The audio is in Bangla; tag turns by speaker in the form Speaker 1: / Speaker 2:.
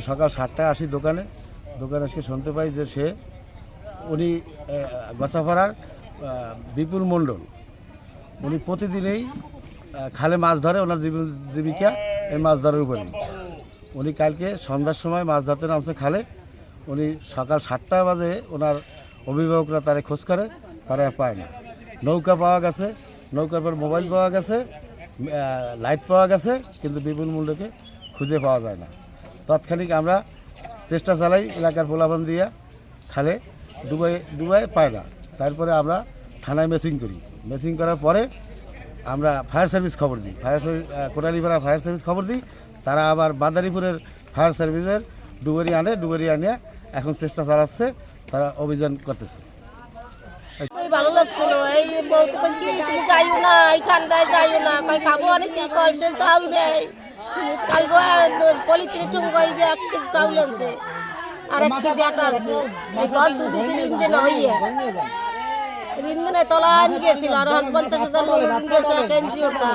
Speaker 1: আমি সকাল সাতটায় আসি দোকানে। দোকানে এসে শুনতে পাই যে সে, উনি গছাপাড়ার বিপুল মণ্ডল। উনি প্রতিদিনই খালে মাছ ধরে ওনার জীবন জীবিকা এই মাছ ধরার উপরে উনি কালকে সন্ধ্যার সময় মাছ ধরতে নামছে খালে। উনি সকাল সাতটা বাজে ওনার অভিভাবকরা তারে খোঁজ করে, তারা পায় না। নৌকা পাওয়া গেছে, নৌকার পর মোবাইল পাওয়া গেছে লাইট পাওয়া গেছে, কিন্তু বিপুল মূল্যকে খুঁজে পাওয়া যায় না। তৎক্ষণিক আমরা চেষ্টা চালাই এলাকার পোলাবন দিয়া খালে ডুবাই ডুবাই পায় না। তারপরে আমরা থানায় মেসিং করি। মেসিং করার পরে আমরা ফায়ার সার্ভিস খবর দিই। ফায়ার কোটালিপাড়া ফায়ার সার্ভিস খবর দিই। তারা আবার বাদারীপুরের ফায়ার সার্ভিসের ডুবারি আনে, ডুবারি আনিয়ে এখন চেষ্টা চালাচ্ছে, তারা অভিযান করতেছে।
Speaker 2: ভালো লাগছিল এই না, এই ঠান্ডায় না খাব অনেক নেই পলিথিন টুম কই যে এক কেজি চাউল আনছে। আর এক কেজি আটা আনছে। এই ঘর দুদিন ইঞ্জিন হইয়া। রিন্দনে তলা আনি গেছিল আর পঞ্চাশ হাজার লোক গেছে এক এনজিওটা।